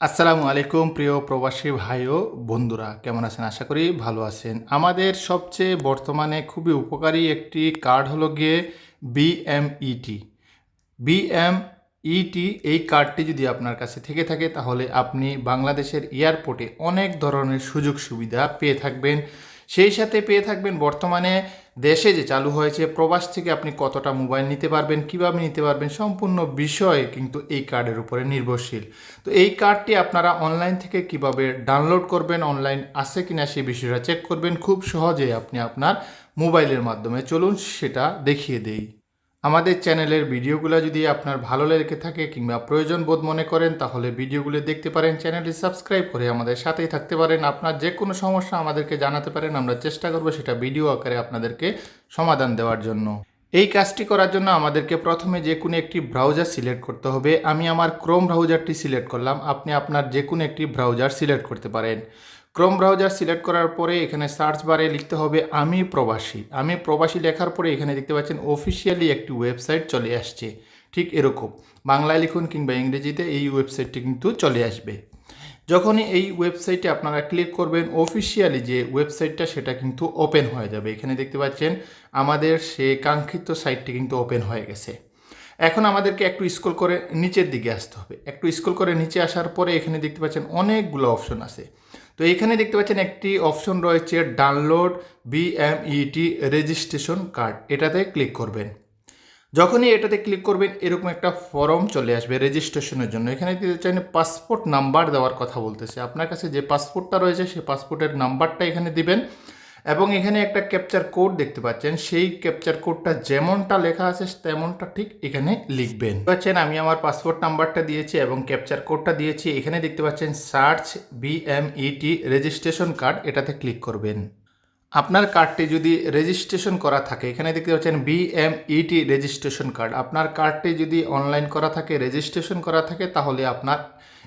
আসসালামু আলাইকুম, প্রিয় প্রবাসী ভাই ও বন্ধুরা। কেমন আছেন? আশা করি ভালো আছেন। আমাদের সবচেয়ে বর্তমানে খুবই উপকারী একটি কার্ড হলো গিয়ে বিএমইটি বিএমইটি এই কার্ডটি যদি আপনার কাছে থেকে থাকে, তাহলে আপনি বাংলাদেশের এয়ারপোর্টে অনেক ধরনের সুযোগ সুবিধা পেয়ে থাকবেন। সেই সাথে পেয়ে থাকবেন বর্তমানে দেশে যে চালু হয়েছে, প্রবাস থেকে আপনি কতটা মোবাইল নিতে পারবেন, কীভাবে নিতে পারবেন, সম্পূর্ণ বিষয় কিন্তু এই কার্ডের উপরে নির্ভরশীল। তো এই কার্ডটি আপনারা অনলাইন থেকে কীভাবে ডাউনলোড করবেন, অনলাইন আছে কি না সেই বিষয়টা চেক করবেন, খুব সহজে আপনি আপনার মোবাইলের মাধ্যমে। চলুন সেটা দেখিয়ে দেই। আমাদের চ্যানেলের ভিডিওগুলো যদি আপনার ভালো লেগে থাকে কিংবা প্রয়োজন বোধ মনে করেন, তাহলে ভিডিওগুলো দেখতে পারেন, চ্যানেলটি সাবস্ক্রাইব করে আমাদের সাথেই থাকতে পারেন। আপনার যে কোনো সমস্যা আমাদেরকে জানাতে পারেন, আমরা চেষ্টা করব সেটা ভিডিও আকারে আপনাদেরকে সমাধান দেওয়ার জন্য। এই কাজটি করার জন্য আমাদেরকে প্রথমে যে কোনো একটি ব্রাউজার সিলেক্ট করতে হবে। আমি আমার ক্রোম ব্রাউজারটি সিলেক্ট করলাম। আপনি আপনার যে কোনো একটি ব্রাউজার সিলেক্ট করতে পারেন। ক্রোম ব্রাউজার সিলেক্ট করার পরে এখানে সার্চ বারে লিখতে হবে আমি প্রবাসী। আমি প্রবাসী লেখার পরে এখানে দেখতে পাচ্ছেন অফিসিয়ালি একটি ওয়েবসাইট চলে আসছে। ঠিক এরকম। বাংলায় লিখুন কিংবা ইংরেজিতে এই ওয়েবসাইটটি কিন্তু চলে আসবে। যখনই এই ওয়েবসাইটে আপনারা ক্লিক করবেন অফিসিয়ালি যে ওয়েবসাইটটা সেটা কিন্তু ওপেন হয়ে যাবে। এখানে দেখতে পাচ্ছেন আমাদের সে কাঙ্ক্ষিত সাইটটি কিন্তু ওপেন হয়ে গেছে। এখন আমাদেরকে একটু স্ক্রল করে নিচের দিকে আসতে হবে। একটু স্ক্রল করে নিচে আসার পরে এখানে দেখতে পাচ্ছেন অনেকগুলো অপশন আছে। তো এখানে দেখতে পাচ্ছেন একটি অপশন রয়েছে ডাউনলোড বিএমইটি রেজিস্ট্রেশন কার্ড। এটাতে ক্লিক করবেন। যখনই এটাতে ক্লিক করবেন, এরকম একটা ফর্ম চলে আসবে রেজিস্ট্রেশনের জন্য। এখানে দিতে চান পাসপোর্ট নাম্বার দেওয়ার কথা বলতেছে। আপনার কাছে যে পাসপোর্টটা রয়েছে সেই পাসপোর্টের নাম্বারটা এখানে দিবেন। এবং এখানে একটা ক্যাপচার কোড দেখতে পাচ্ছেন। সেই ক্যাপচার কোডটা যেমনটা লেখা আছে, তেমনটা ঠিক এখানে লিখবেন। পাচ্ছেন, আমি আমার পাসপোর্ট নাম্বারটা দিয়েছি এবং ক্যাপচার কোডটা দিয়েছি। এখানে দেখতে পাচ্ছেন সার্চ বিএমইটি রেজিস্ট্রেশন কার্ড এটাতে ক্লিক করবেন। আপনার কার্ডটি যদি রেজিস্ট্রেশন করা থাকে, এখানে দেখতে পাচ্ছেন বিএমইটি রেজিস্ট্রেশন কার্ড আপনার কার্ডটি যদি অনলাইন করা থাকে রেজিস্ট্রেশন করা থাকে, তাহলে আপনার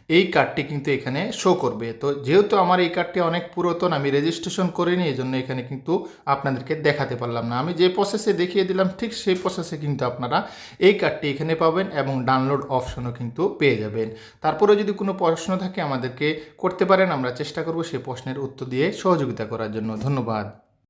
এই কার্ডটি কিন্তু এখানে শো করবে। তো যেহেতু আমার এই কার্ডটি অনেক পুরাতন, আমি রেজিস্ট্রেশন করিনি এই জন্য এখানে কিন্তু আপনাদেরকে দেখাতে পারলাম না। আমি যে প্রসেসে দেখিয়ে দিলাম, ঠিক সেই প্রসেসে কিন্তু আপনারা এই কার্ডটি এখানে পাবেন এবং ডাউনলোড অপশনও কিন্তু পেয়ে যাবেন। তারপরে যদি কোনো প্রশ্ন থাকে আমাদেরকে করতে পারেন, আমরা চেষ্টা করব সেই প্রশ্নের উত্তর দিয়ে সহযোগিতা করার জন্য। ধন্যবাদ।